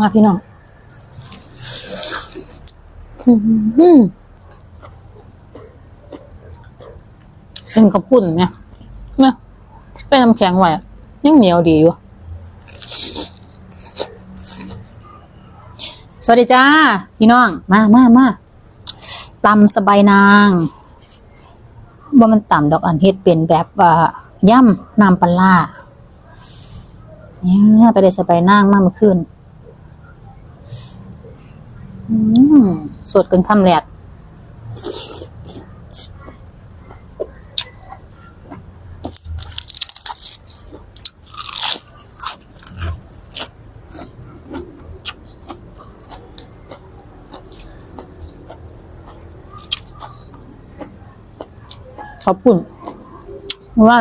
มาพี่น้องอื้อหือเป็นกระปุ่นไหมนะเป็นน้ำแข็งไว้อะยังเหนียวดีอยู่ สวัสดีจ้า พี่น้อง มามามาตำสบายนางว่ามันต่ำดอกอันเฮ็ดเป็นแบบว่าย่ำน้ำปลาร้าเนี่ยไปได้สบายนางมากเมื่อคืนอืม สดกันคำแรกขอบคุณว่า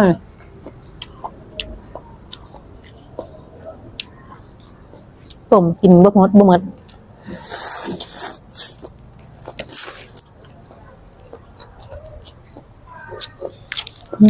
ต้มกินบ่หมดบ่หมด อื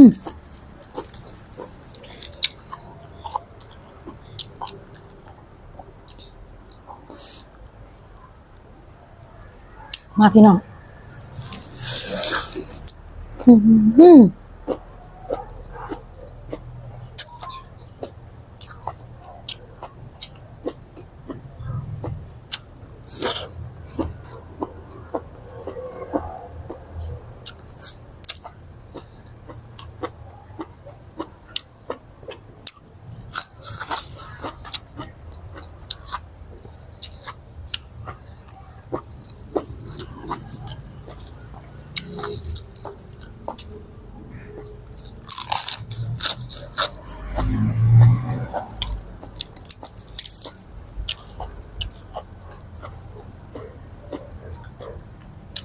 มาพี่น้อง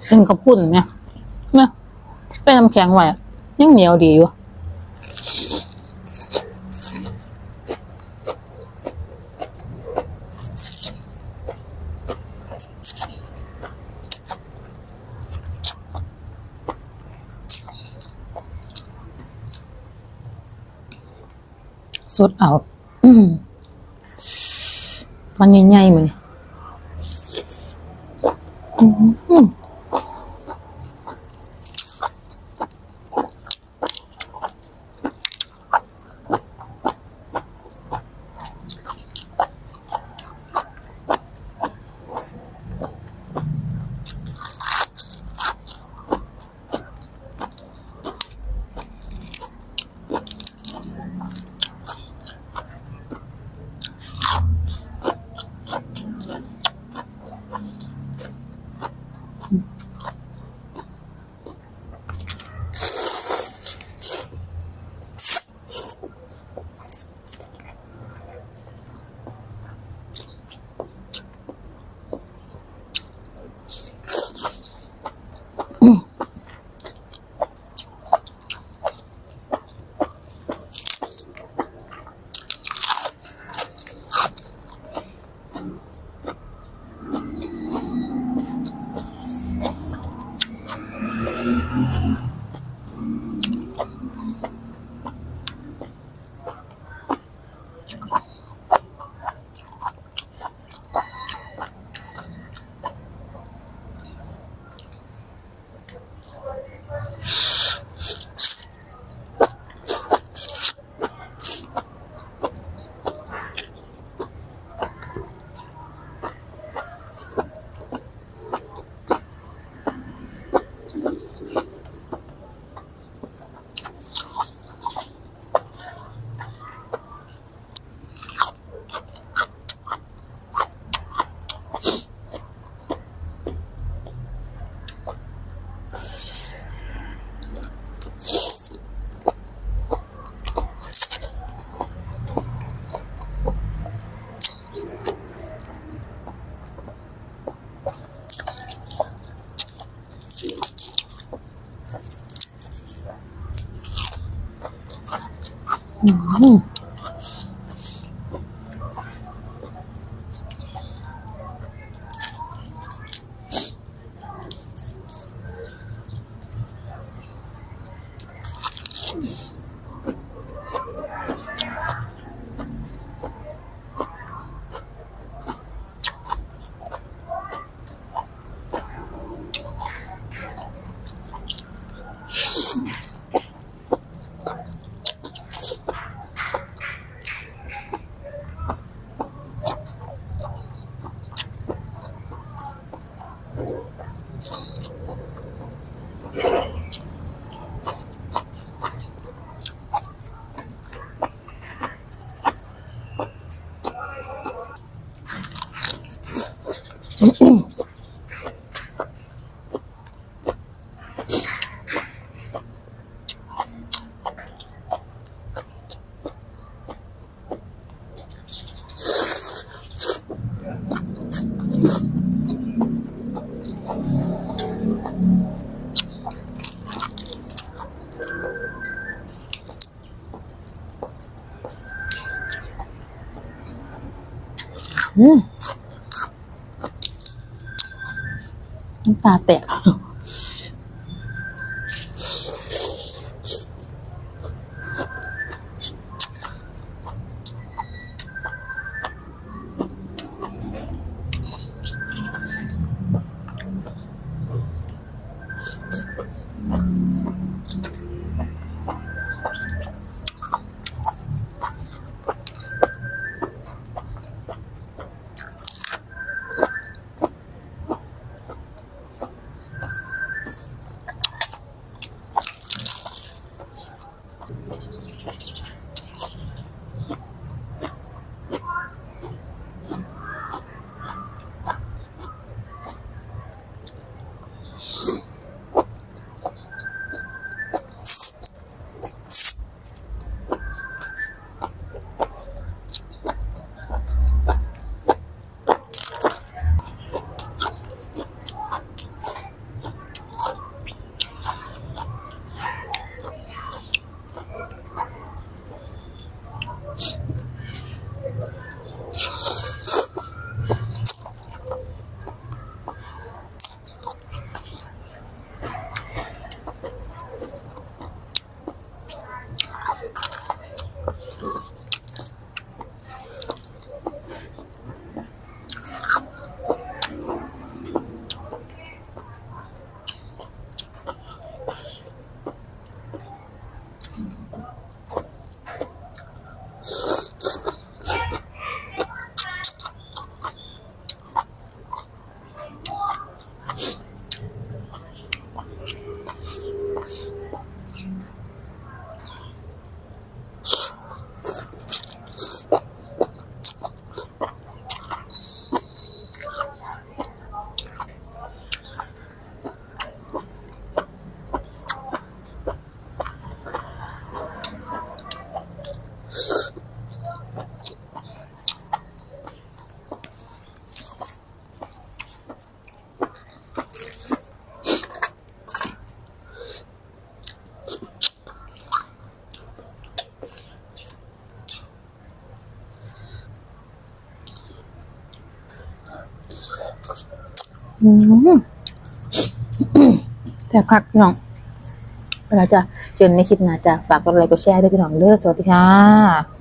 อื้อหือเป็นกระปุ่นไหมนะเป็นน้ำแข็งไว้ยังเหนียวดีอยู่สดเอาอมมันใหญ่ๆเหมือน อืม อืม อืม น้ำตาแตก แต่คักพี่น้องเราจะเจอในคลิปหน้าจะฝากกดไลค์กดแชร์ด้วยพี่น้องเด้อสวัสดีค่ะ